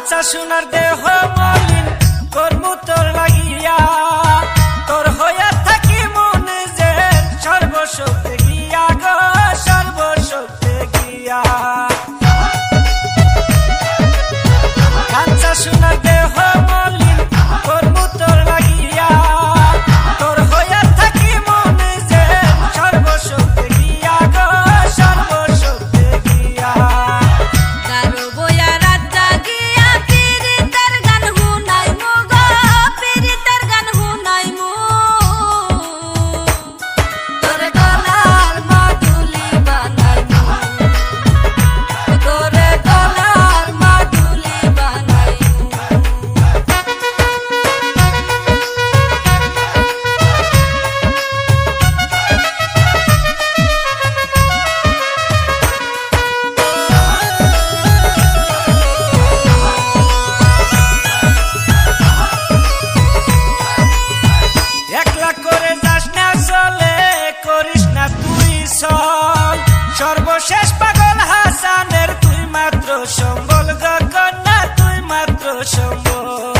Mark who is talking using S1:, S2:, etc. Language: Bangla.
S1: লাঞ্চা সোনার দেহ মলিন কর্ম তোর পাগল হাসানের তুই মাত্র সম্বল গগনা তুই মাত্র সম্বল।